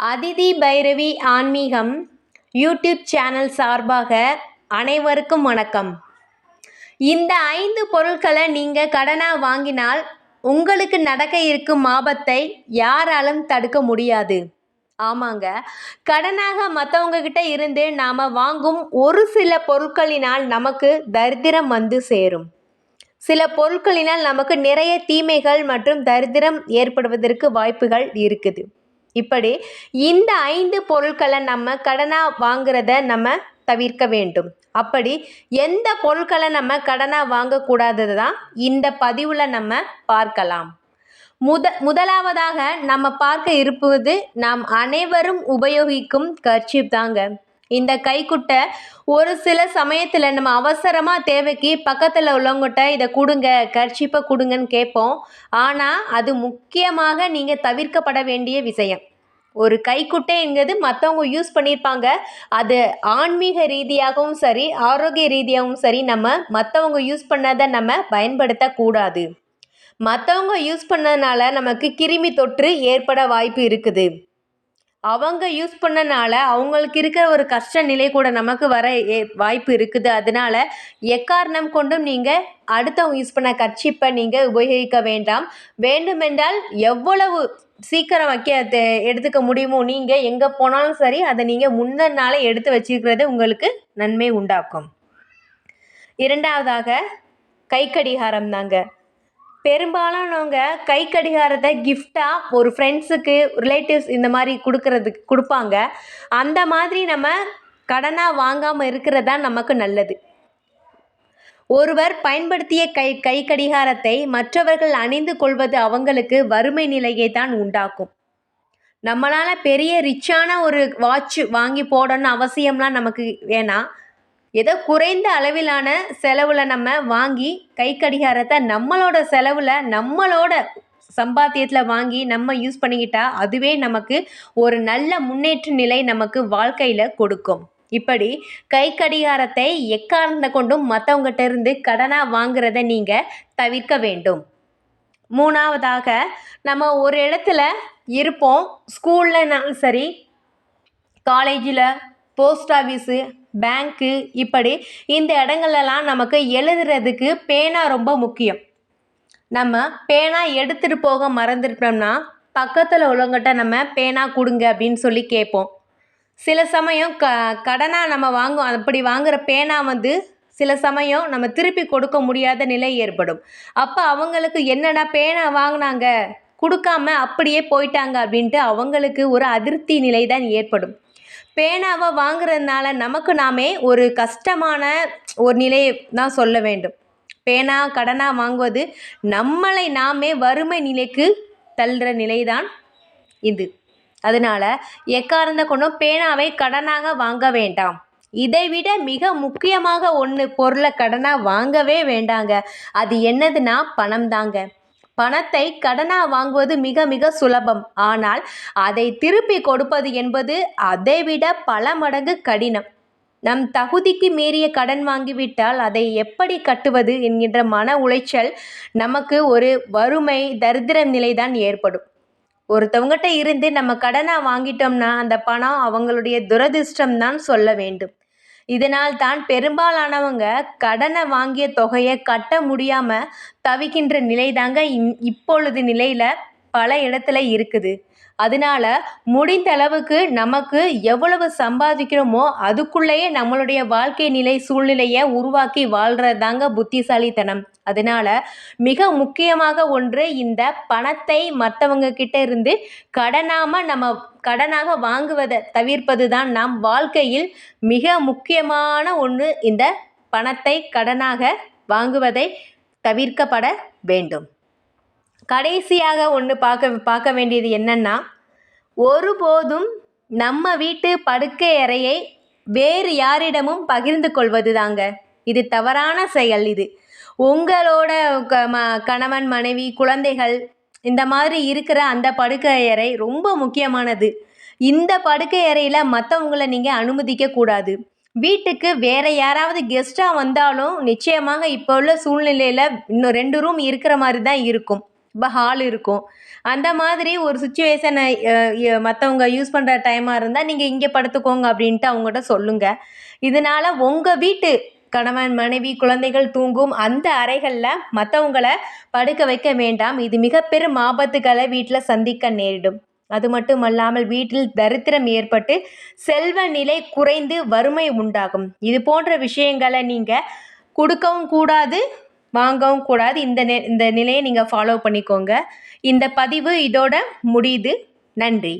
அதிதி பைரவி ஆன்மீகம் YouTube channel சார்பாக அனைவருக்கும் வணக்கம். இந்த ஐந்து பொருட்களை நீங்கள் கடனாக வாங்கினால் உங்களுக்கு நடக்க இருக்கும் ஆபத்தை யாராலும் தடுக்க முடியாது. ஆமாங்க. கடனாக மற்றவங்க கிட்ட இருந்து நாம் வாங்கும் ஒரு சில பொருட்களினால் நமக்கு தரித்திரம் வந்து சேரும். சில பொருட்களினால் நமக்கு நிறைய தீமைகள் மற்றும் தரித்திரம் ஏற்படுவதற்கு வாய்ப்புகள் இருக்குது. இப்படி இந்த ஐந்து பொருட்களை நம்ம கடனாக வாங்குறத நம்ம தவிர்க்க வேண்டும். அப்படி எந்த பொருட்களை நம்ம கடனாக வாங்கக்கூடாதது தான் இந்த பதிவில் நம்ம பார்க்கலாம். முத முதலாவதாக நம்ம பார்க்க இருப்பது நாம் அனைவரும் உபயோகிக்கும் கர்ச்சிப் தாங்க. இந்த கைக்குட்டை ஒரு சில சமயத்தில் நம்ம அவசரமாக தேவைக்கு பக்கத்தில் உள்ளவங்ககிட்ட இதை கொடுங்க கர்ச்சிப்பை கொடுங்கன்னு கேட்போம். ஆனால் அது முக்கியமாக நீங்கள் தவிர்க்கப்பட வேண்டிய விஷயம். ஒரு கைக்குட்டைங்கிறது மற்றவங்க யூஸ் பண்ணியிருப்பாங்க அது ஆன்மீக ரீதியாகவும் சரி ஆரோக்கிய ரீதியாகவும் சரி நம்ம மற்றவங்க யூஸ் பண்ணதை நம்ம பயன்படுத்தக்கூடாது. மற்றவங்க யூஸ் பண்ணதுனால நமக்கு கிருமி தொற்று ஏற்பட வாய்ப்பு இருக்குது. அவங்க யூஸ் பண்ணனால அவங்களுக்கு இருக்கிற ஒரு கஷ்ட நிலை கூட நமக்கு வர ஏ வாய்ப்பு இருக்குது. அதனால எக்காரணம் கொண்டும் நீங்கள் அடுத்தவங்க யூஸ் பண்ண கர்ச்சிப்பை நீங்கள் உபயோகிக்க வேண்டாம். வேண்டுமென்றால் எவ்வளவு சீக்கிரம் வைக்க எடுத்துக்க முடியுமோ நீங்கள் எங்கே போனாலும் சரி அதை நீங்கள் முந்தின நாளே எடுத்து வச்சிருக்கிறது உங்களுக்கு நன்மை உண்டாக்கும். இரண்டாவதாக கை கடிகாரம் தாங்க பெரும்பாலானவங்க கை கடிகாரத்தை கிஃப்டாக ஒரு ஃப்ரெண்ட்ஸுக்கு ரிலேட்டிவ்ஸ் இந்த மாதிரி கொடுக்கறதுக்கு கொடுப்பாங்க. அந்த மாதிரி நம்ம கடனாக வாங்காமல் இருக்கிறது தான் நமக்கு நல்லது. ஒருவர் பயன்படுத்திய கை கை கடிகாரத்தை மற்றவர்கள் அணிந்து கொள்வது அவங்களுக்கு வறுமை நிலையை தான் உண்டாக்கும். நம்மளால் பெரிய ரிச்சான ஒரு வாட்ச் வாங்கி போடணும்னு அவசியம்லாம் நமக்கு வேணாம். ஏதோ குறைந்த அளவிலான செலவில் நம்ம வாங்கி கை கடிகாரத்தை நம்மளோட செலவில் நம்மளோட சம்பாத்தியத்தில் வாங்கி நம்ம யூஸ் பண்ணிக்கிட்டா அதுவே நமக்கு ஒரு நல்ல முன்னேற்ற நிலை நமக்கு வாழ்க்கையில் கொடுக்கும். இப்படி கை கடிகாரத்தை எக்காரணத்தை கொண்டும் மற்றவங்ககிட்ட இருந்து கடனாக வாங்குறத நீங்கள் தவிர்க்க வேண்டும். மூணாவதாக நம்ம ஒரு இடத்துல இருப்போம் ஸ்கூல்லனாலும் சரி காலேஜில் போஸ்ட் ஆஃபீஸு பேங்க்கு இப்படி இந்த இடங்கள்லாம் நமக்கு எழுதுறதுக்கு பேனா ரொம்ப முக்கியம். நம்ம பேனா எடுத்துகிட்டு போக மறந்துட்டோம்னா பக்கத்தில் உள்ளவங்ககிட்ட நம்ம பேனா கொடுங்க அப்படின்னு சொல்லி கேட்போம். சில சமயம் க கடனாக நம்ம வாங்குவோம் அப்படி வாங்குகிற பேனா வந்து சில சமயம் நம்ம திருப்பி கொடுக்க முடியாத நிலை ஏற்படும். அப்போ அவங்களுக்கு என்னடா பேனா வாங்கினாங்க? கொடுக்காம அப்படியே போயிட்டாங்க அப்படின்ட்டு அவங்களுக்கு ஒரு அதிருப்தி நிலை தான் ஏற்படும். பேனாவை வாங்குறதுனால நமக்கு நாமே ஒரு கஷ்டமான ஒரு நிலையை தான் சொல்ல வேண்டும். பேனா கடனாக வாங்குவது நம்மளை நாமே வறுமை நிலைக்கு தள்ளுற நிலைதான் இது. அதனால் எக்காரந்த கொண்டும் பேனாவை கடனாக வாங்க வேண்டாம். இதைவிட மிக முக்கியமாக ஒன்று பொருளை கடனாக வாங்கவே வேண்டாங்க. அது என்னதுன்னா பணம் தாங்க பணத்தை கடனாக வாங்குவது மிக மிக சுலபம். ஆனால் அதை திருப்பி கொடுப்பது என்பது அதைவிட பல மடங்கு கடினம். நம் தகுதிக்கு மீறிய கடன் வாங்கிவிட்டால் அதை எப்படி கட்டுவது என்கின்ற மன உளைச்சல் நமக்கு ஒரு வறுமை தரித்திர நிலைதான் ஏற்படும். ஒருத்தவங்ககிட்ட இருந்து நம்ம கடனாக வாங்கிட்டோம்னா அந்த பணம் அவங்களுடைய துரதிர்ஷ்டம் தான் சொல்ல வேண்டும். இதனால் தான் பெரும்பாலானவங்க கடனை வாங்கிய தொகையை கட்ட முடியாமல் தவிக்கின்ற நிலை தாங்க இம் இப்பொழுது நிலையில் பல இடத்துல இருக்குது. அதனால முடிந்த அளவுக்கு நமக்கு எவ்வளவு சம்பாதிக்கிறோமோ அதுக்குள்ளேயே நம்மளுடைய வாழ்க்கை நிலை சூழ்நிலையை உருவாக்கி வாழ்கிறது தாங்க புத்திசாலித்தனம். அதனால மிக முக்கியமாக ஒன்று இந்த பணத்தை மற்றவங்க கிட்ட இருந்து கடனாம நம்ம கடனாக வாங்குவதை தவிர்ப்பது தான் நாம் வாழ்க்கையில் மிக முக்கியமான ஒன்று இந்த பணத்தை கடனாக வாங்குவதை தவிர்க்கப்பட வேண்டும். கடைசியாக ஒன்று பார்க்க பார்க்க வேண்டியது என்னன்னா ஒருபோதும் நம்ம வீட்டு படுக்கை அறையை வேறு யாரிடமும் பகிர்ந்து கொள்வது தாங்க இது தவறான செயல் இது. உங்களோட க ம கணவன் மனைவி குழந்தைகள் இந்த மாதிரி இருக்கிற அந்த படுக்கை அறை ரொம்ப முக்கியமானது. இந்த படுக்கை அறையில் மற்றவங்கள நீங்கள் அனுமதிக்க கூடாது. வீட்டுக்கு வேற யாராவது கெஸ்ட்டாக வந்தாலும் நிச்சயமாக இப்போ உள்ள சூழ்நிலையில் இன்னும் ரெண்டு ரூம் இருக்கிற மாதிரி தான் இருக்கும். இப்போ ஹால் இருக்கும். அந்த மாதிரி ஒரு சுச்சுவேஷனை மற்றவங்க யூஸ் பண்ணுற டைமாக இருந்தால் நீங்கள் இங்கே படுத்துக்கோங்க அப்படின்ட்டு அவங்ககிட்ட சொல்லுங்கள் இதனால் உங்கள் வீட்டு கணவன் மனைவி குழந்தைகள் தூங்கும் அந்த அறைகளில் மற்றவங்கள படுக்க வைக்க வேண்டாம். இது மிக பெரும் ஆபத்துகளை வீட்டில் சந்திக்க நேரிடும். அது மட்டுமல்லாமல் வீட்டில் தரித்திரம் ஏற்பட்டு செல்வ நிலை குறைந்து வறுமை உண்டாகும். இது போன்ற விஷயங்களை நீங்கள் கொடுக்கவும் கூடாது. வாங்கவும் கூடாது. இந்த நெ இந்த நிலையை நீங்கள் ஃபாலோ பண்ணிக்கோங்க. இந்த பதிவு இதோட முடியுது. நன்றி.